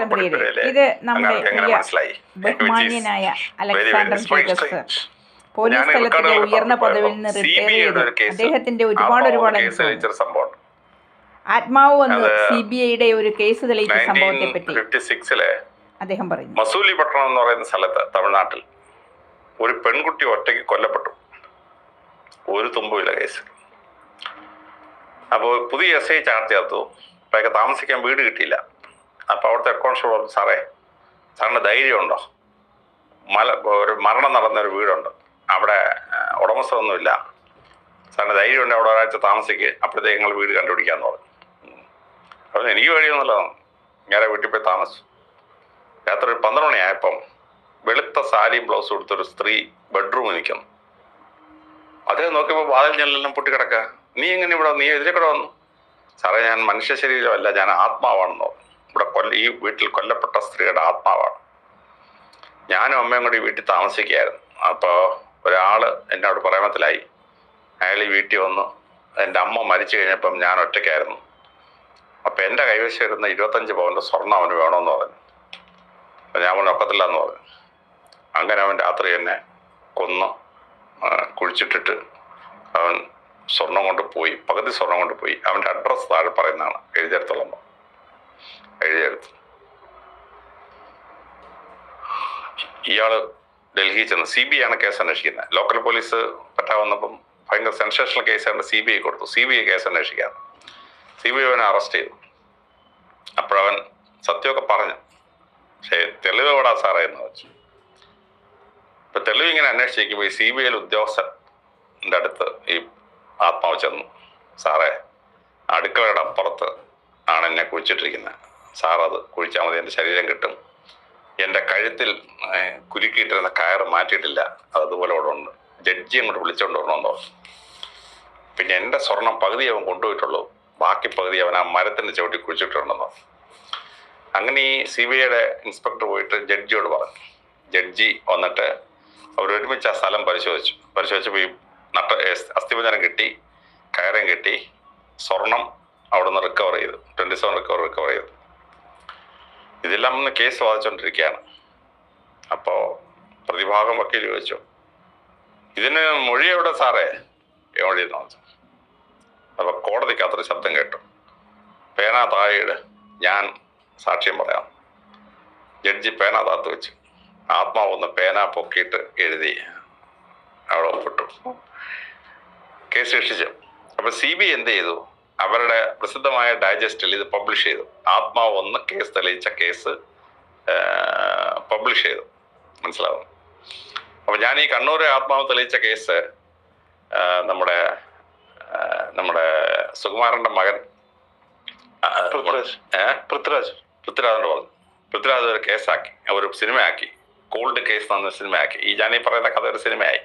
നമസ്കാരം ഇത് നമ്മുടെ ബഹുമാന്യനായ അലക്സാണ്ടർ ജേക്കസ് പോലീസ് റെക്കോർഡുകൾ ഉയർന്ന പദവിയിൽ നിന്ന് റിട്ടയർ ചെയ്തു അദ്ദേഹത്തിന്റെ ഒരുപാട് ഒരുപാട് ആത്മാവ് വന്ന് സി ബി ഐയുടെ ഒരു കേസ് തെളിയിച്ച സംഭവത്തെ പറ്റി അദ്ദേഹം പറഞ്ഞു. അദ്ദേഹം പട്ടണം എന്ന് പറയുന്ന സ്ഥലത്ത് തമിഴ്നാട്ടിൽ ഒരു പെൺകുട്ടി ഒറ്റയ്ക്ക് കൊല്ലപ്പെട്ടു. ഒരു തുമ്പുമില്ല കേസ്. അപ്പോൾ പുതിയ എസ് ഐ ചാർജ് ചേർത്തു അപ്പോഴൊക്കെ താമസിക്കാൻ വീട് കിട്ടിയില്ല. അപ്പോൾ പറഞ്ഞു സാറേ. സാറിന് ധൈര്യമുണ്ടോ? മല ഒരു മരണം നടന്ന ഒരു വീടുണ്ട്. അവിടെ ഉടമസ്ഥൊന്നുമില്ല സാറിന് ധൈര്യമുണ്ട് അവിടെ ഒരാഴ്ച താമസിക്കുക അപ്പോഴത്തേക്ക് ഞങ്ങൾ വീട് കണ്ടുപിടിക്കാമെന്ന് പറഞ്ഞു. അപ്പോൾ എനിക്ക് വഴിയൊന്നുമില്ല ഞാൻ വീട്ടിൽ പോയി താമസിച്ചു. രാത്രി ഒരു പന്ത്രണ്ട് മണിയായപ്പം വെളുത്ത സാരിയും ബ്ലൗസും എടുത്തൊരു സ്ത്രീ ബെഡ്റൂമിൽ നിൽക്കുന്നു. അദ്ദേഹം നോക്കിയപ്പോൾ വാതിൽ ഞെല്ലെല്ലാം പൊട്ടിക്കിടക്കുക. നീ എങ്ങനെ ഇവിടെ നീ എതിരെ കൂടെ വന്നു? സാറേ ഞാൻ മനുഷ്യ ശരീരമല്ല ഞാൻ ആത്മാവാണെന്ന് ഇവിടെ കൊല്ല ഈ വീട്ടിൽ കൊല്ലപ്പെട്ട സ്ത്രീയുടെ ആത്മാവാണ്. ഞാനും അമ്മയും കൂടി വീട്ടിൽ താമസിക്കുകയായിരുന്നു. അപ്പോൾ ഒരാൾ എന്നോട് പ്രേമത്തിലായി. അയാൾ ഈ വീട്ടിൽ വന്നു. എന്റെ അമ്മ മരിച്ചു കഴിഞ്ഞപ്പം ഞാൻ ഒറ്റയ്ക്കായിരുന്നു. അപ്പം എന്റെ കൈവശം ഇരുന്ന ഇരുപത്തഞ്ച് പവന്റെ സ്വർണം അവന് വേണമെന്ന് പറഞ്ഞു. അപ്പം ഞാൻ അവൻ ഒക്കത്തില്ല എന്ന് പറഞ്ഞു. അങ്ങനെ അവൻ രാത്രി എന്നെ കൊന്ന്. കുഴിച്ചിട്ടിട്ട് അവൻ സ്വർണം കൊണ്ട് പോയി. പകുതി സ്വർണം കൊണ്ട് പോയി. അവന്റെ അഡ്രസ്സ് താഴെ പറയുന്നതാണ്. എഴുതിയെടുത്തോളം ഇയാൾ ഡൽഹി ചെന്ന് സി ബി ആണ് കേസ് അന്വേഷിക്കുന്നത്. ലോക്കൽ പോലീസ് പറ്റാവുന്നപ്പം ഭയങ്കര സെൻസേഷണൽ കേസാണ് സി ബി ഐ കൊടുത്തു. സി ബി ഐ കേസ് അന്വേഷിക്കാൻ സി ബി ഐ അവനെ അറസ്റ്റ് ചെയ്തു. അപ്പോഴവൻ സത്യമൊക്കെ പറഞ്ഞു. പക്ഷേ തെളിവ് എവിടാ സാറേ എന്ന് വെച്ചു ഇപ്പൊ തെളിവ് ഇങ്ങനെ അന്വേഷിക്കുമ്പോൾ ഈ സി ബി ഐയിൽ ഉദ്യോഗസ്ഥന്റെ അടുത്ത് ഈ ആത്മാവ് ചെന്നു. സാറേ അടുക്കളയുടെ അപ്പുറത്ത് ആണ് എന്നെ കുഴിച്ചിട്ടിരിക്കുന്നത്. സാർ അത് കുഴിച്ചാൽ മതി എന്റെ ശരീരം കിട്ടും. എന്റെ കഴുത്തിൽ കുരുക്കിയിട്ടിരുന്ന കയറ് മാറ്റിയിട്ടില്ല. അതുപോലെ അവിടെ ഉണ്ട്. ജഡ്ജി അങ്ങോട്ട് വിളിച്ചുകൊണ്ട് വരണമെന്നോ പിന്നെ എന്റെ സ്വർണം പകുതി അവൻ കൊണ്ടുപോയിട്ടുള്ളൂ. ബാക്കി പകുതി അവൻ ആ മരത്തിന്റെ ചവിട്ടി കുഴിച്ചിട്ടുണ്ടെന്നോ അങ്ങനെ ഈ സി ബി ഐയുടെ ഇൻസ്പെക്ടർ പോയിട്ട് ജഡ്ജിയോട് പറഞ്ഞു. ജഡ്ജി വന്നിട്ട് അവർ ഒരുമിച്ച് ആ സ്ഥലം പരിശോധിച്ചു. പരിശോധിച്ചപ്പോൾ ഈ നട്ട അസ്ഥിപഞ്ചനം കിട്ടി കയറും കിട്ടി സ്വർണം അവിടുന്ന് റിക്കവർ ചെയ്തു. ട്വന്റി സെവൻ റിക്കവർ റിക്കവർ ചെയ്തു. ഇതെല്ലാം ഒന്ന് കേസ് വാദിച്ചുകൊണ്ടിരിക്കുകയാണ് അപ്പോൾ പ്രതിഭാഗം വക്കീൽ ചോദിച്ചു ഇതിന് മൊഴി എവിടെ സാറേ? മൊഴി ചോദിച്ചു അപ്പോൾ കോടതിക്കകത്തൊരു ശബ്ദം കേട്ടു. പേന താഴെയിട് ഞാൻ സാക്ഷ്യം പറയാം. ജഡ്ജി പേന താത്തു വെച്ചു. ആത്മാവൊന്ന് പേന പൊക്കിയിട്ട് എഴുതി അവിടെ ഒപ്പിട്ടു. കേസ് രക്ഷിച്ചു. അപ്പൊ സി ബി എന്ത് ചെയ്തു? അവരുടെ പ്രസിദ്ധമായ ഡൈജസ്റ്റിൽ ഇത് പബ്ലിഷ് ചെയ്തു. ആത്മാവ് ഒന്ന് കേസ് തെളിയിച്ച കേസ് പബ്ലിഷ് ചെയ്തു. മനസ്സിലാവും അപ്പൊ ഞാൻ ഈ കണ്ണൂർ ആത്മാവ് തെളിയിച്ച കേസ് നമ്മുടെ നമ്മുടെ സുകുമാരന്റെ മകൻ പൃഥ്വിരാജ്. പൃഥ്വിരാജിന്റെ പറഞ്ഞു. പൃഥ്വിരാജ് ഒരു കേസാക്കി ഒരു സിനിമയാക്കി. കോൾഡ് കേസ് എന്ന സിനിമയാക്കി. ഈ ഞാൻ ഈ പറയുന്ന കഥ ഒരു സിനിമയായി.